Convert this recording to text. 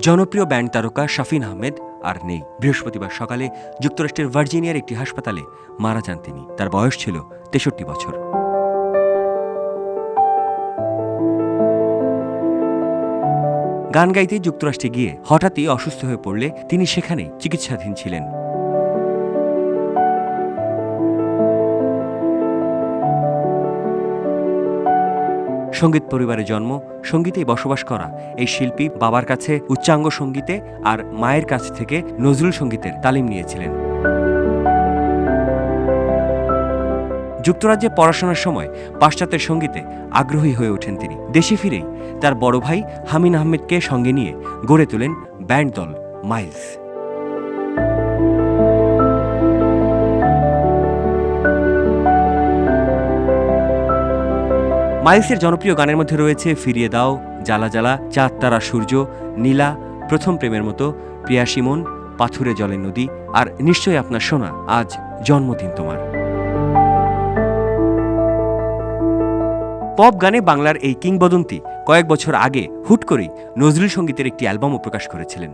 জনপ্রিয় ব্যান্ড তারকা শাফিন আহমেদ আর নেই। বৃহস্পতিবার সকালে যুক্তরাষ্ট্রের ভার্জিনিয়ার একটি হাসপাতালে মারা যান তিনি। তার বয়স ছিল তেষট্টি বছর। গান গাইতে যুক্তরাষ্ট্রে গিয়ে হঠাৎই অসুস্থ হয়ে পড়লে তিনি সেখানেই চিকিৎসাধীন ছিলেন। সংগীত পরিবারে জন্ম, সঙ্গীতেই বসবাস করা। এই শিল্পী বাবার কাছে উচ্চাঙ্গ সঙ্গীতে আর মায়ের কাছ থেকে নজরুল সঙ্গীতের তালিম নিয়েছিলেন। যুক্তরাজ্যে পড়াশোনার সময় পাশ্চাত্যের সঙ্গীতে আগ্রহী হয়ে ওঠেন তিনি। দেশে ফিরেই তার বড় ভাই হামিন আহমেদকে সঙ্গে নিয়ে গড়ে তোলেন ব্যান্ড দল মাইলস। মাইলসের জনপ্রিয় গানের মধ্যে রয়েছে ফিরিয়ে দাও, জ্বালা জ্বালা, চাঁদ, তারা, সূর্য, নীলা, প্রথম প্রেমের মতো প্রিয়াসী মন পাথুরে জলের নদী আর নিশ্চয়ই আপনার শোনা আজ জন্মদিন তোমার। পপ গানে বাংলার এই কিংবদন্তি কয়েক বছর আগে হুট করেই নজরুল সঙ্গীতের একটি অ্যালবামও প্রকাশ করেছিলেন।